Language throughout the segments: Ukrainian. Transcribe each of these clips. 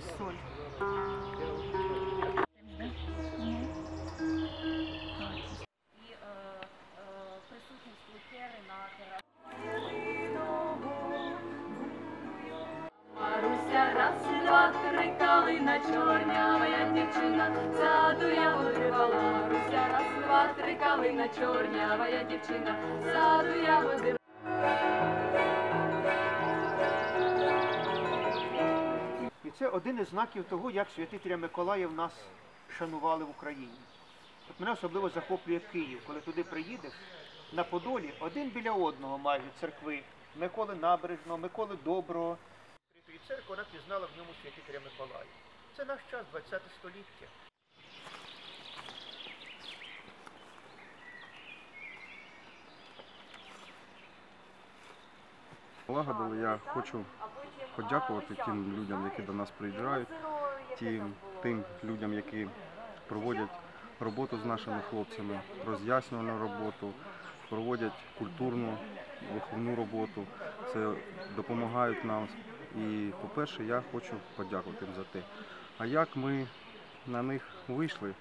соль. лікери на. Чорнявая дівчина, саду я вибивала. Маруся, раз, два, три, калина чорнявая дівчина, саду я вибивала. Це один із знаків того, як святителя Миколая в нас шанували в Україні. От мене особливо захоплює Київ, коли туди приїдеш, на Подолі один біля одного майже церкви Миколи Набережного, Миколи Доброго. Церква вона пізнала в ньому святителя Миколая. Це наш час, 20 століття. Лагодили, я хочу подякувати тим людям, які до нас приїжджають, тим, людям, які проводять роботу з нашими хлопцями, роз'яснювальну роботу, проводять культурну виховну роботу. Це допомагають нам. І, по-перше, я хочу подякувати їм за те. А як ми на них вийшли?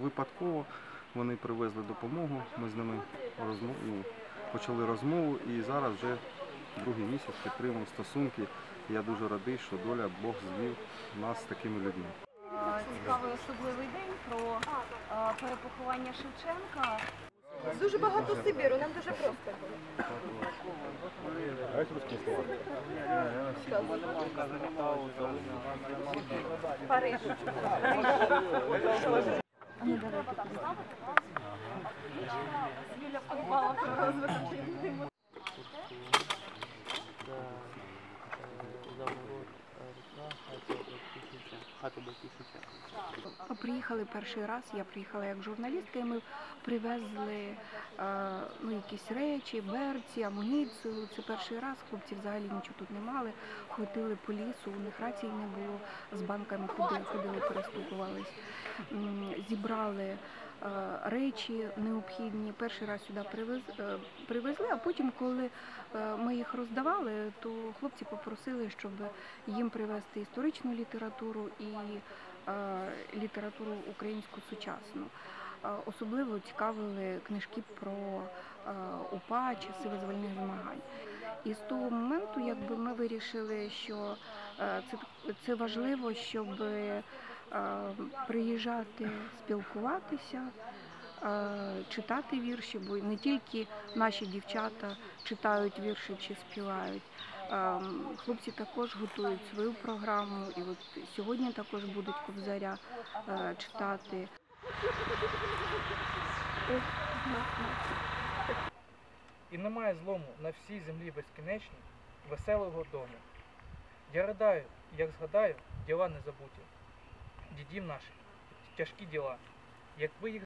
Випадково вони привезли допомогу, ми з ними розмов... ну, почали розмову і зараз вже другий місяць підтримуємо стосунки. Я дуже радий, що доля Бог звів нас з такими людьми. Цікавий особливий день про перепоховання Шевченка. Дуже багато Сибіру, нам дуже просто було. Париж. Подбала про розвиток. Приїхали перший раз, я приїхала як журналістка, і ми привезли е, ну, якісь речі, берці, амуніцію. Це перший раз, хлопці взагалі нічого тут не мали, ходили по лісу, у них рацій не було, з банками ходили, ходили перестукувались. Зібрали речі необхідні. Перший раз сюди е, привезли, а потім, коли е, ми їх роздавали, то хлопці попросили, щоб їм привезти історичну літературу і е, літературу українську сучасну. Е, Особливо цікавили книжки про е, УПА, часи визвольних змагань. І з того моменту, якби ми вирішили, що е, це, важливо, щоб е, приїжджати, спілкуватися, е, читати вірші, бо не тільки наші дівчата читають вірші чи співають. Ем, Хлопці також готують свою програму, і от сьогодні також будуть кобзаря е, читати. І немає злому на всій землі безкінечній, веселого дому. Я ридаю, як згадаю, діла незабуті. Дідів наших, тяжкі діла, якби їх